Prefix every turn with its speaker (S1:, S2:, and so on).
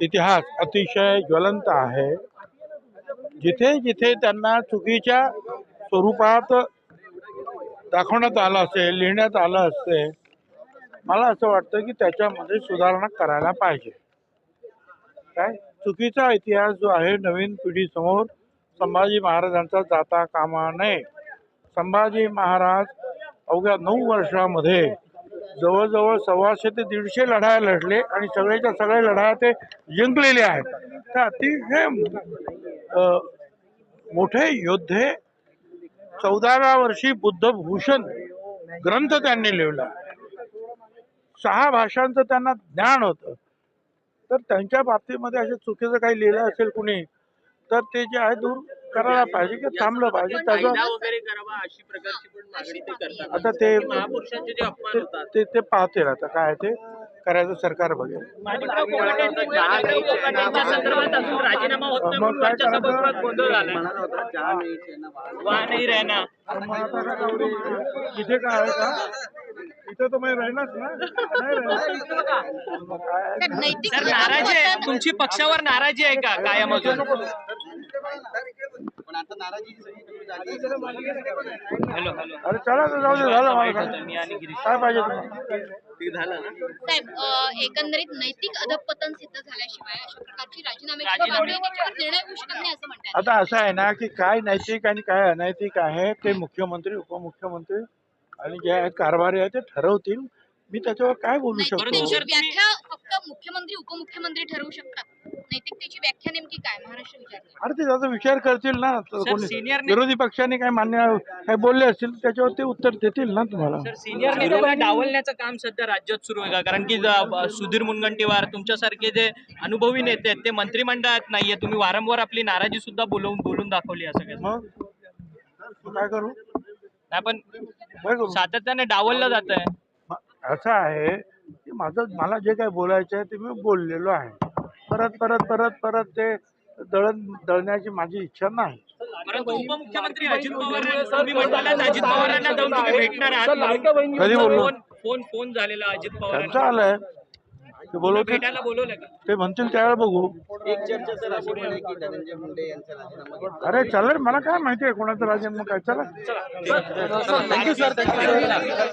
S1: इतिहास अतिशय ज्वलंत आहे. जिथे जिथे त्यांना चुकीच्या स्वरूपात दाखवण्यात आलं असेल लिहिण्यात आलं असेल मला असं वाटतं की त्याच्यामध्ये सुधारणा करायला पाहिजे. काय? चुकीचा इतिहास जो आहे नवीन पिढीसमोर संभाजी महाराजांचा जाता कामा नये. संभाजी महाराज अवघ्या नऊ वर्षामध्ये जवळजवळ सव्वाशे ते दीडशे लढाया लढले आणि सगळ्याच्या सगळ्या लढाया ते जिंकलेले आहेत. तर अतिशय मोठे योद्धे चौदाव्या वर्षी बुद्धभूषण ग्रंथ त्यांनी लिहिला. सहा भाषांचं त्यांना ज्ञान होतं. तर त्यांच्या बाबतीमध्ये असे चुकीचं काही लिहिलं असेल कुणी तर ते जे आहे दूर करायला पाहिजे की थांबलं पाहिजे त्याचं
S2: वगैरे करावा अशी प्रकारची पण मागणी ते करतात.
S1: आता ते
S2: महापुरुषांचे जे अपमान
S1: ते-
S2: होतात.
S1: ते ते पाहतील आता काय ते करायचं सरकार बघेल. मग
S2: म्हणून
S1: काय करायचं? इथे काय आहे का? इथे तर मी राहिलाच ना. काय
S2: नाराजी आहे. तुमची पक्षावर नाराजी आहे का कायम अजून? Hello hello.
S1: अरे चला तर जाऊ दे झालं मला काय.
S2: मी आणि गिरीश.
S1: काय पाहिजे तुम्हाला?
S2: झालं ना.
S3: साहेब अं, एकंदरीत नैतिक अधपतन सिद्ध झाल्याशिवाय अशा प्रकारची राजीनाम्याची
S2: राजीनामे-
S3: मागणी त्याच्यावर निर्णय होऊ शकत नाही असं म्हणतात
S1: आता असं आहे ना की काय नैतिक आणि काय अनैतिक आहे ते मुख्यमंत्री उपमुख्यमंत्री आणि जे आहेत कारभारी आहे ते ठरवतील. मी त्याच्यावर काय बोलू शकतो?
S3: नैतिकतेची व्याख्या फक्त मुख्यमंत्री उपमुख्यमंत्री ठरवू शकतात. नैतिकतेची व्याख्या
S1: अरे ते त्याचा विचार करतील ना.
S2: ने-
S1: विरोधी पक्षाने काय मान्य काय बोलले असतील त्याच्यावर ते उत्तर देतील ना तुम्हाला.
S2: सिनियर नेत्याला डावलण्याचं काम सध्या राज्यात सुरू आहे का? कारण की ज- सुधीर मुनगंटीवार तुमच्यासारखे जे अनुभवी नेते आहेत ते मंत्रिमंडळात नाहीये. तुम्ही वारंवार आपली नाराजी सुद्धा बोलवून बोलून दाखवली असं काय
S1: मग? मग काय करू?
S2: नाही पण
S1: काय करू?
S2: सातत्याने डावललं जात आहे
S1: म- असं आहे की माझं मला जे काही बोलायचं आहे ते मी बोललेलो आहे. परत परत परत परत ते दळण दळण्याची माझी इच्छा नाही.
S2: उपमुख्यमंत्री अजित पवार अजित पवारांना जाऊन तुम्ही भेटणार आहात.
S1: कधी बोललो?
S2: फोन फोन फोन झालेला अजित
S1: त्यांचं
S2: पवारांना.
S1: आलंय. ते बोलवतील
S2: भेटायला बोलवलं का?
S1: ते म्हणतील त्यावेळेला बघू.
S4: एक चर्चा सर अशी पण आहे की धनंजय मुंडे यांचा राजीनामा घेतला.
S1: अरे चालेल मला काय माहिती आहे कोणाचं राजीनामा काय चला.
S4: Thank you sir thank you sir.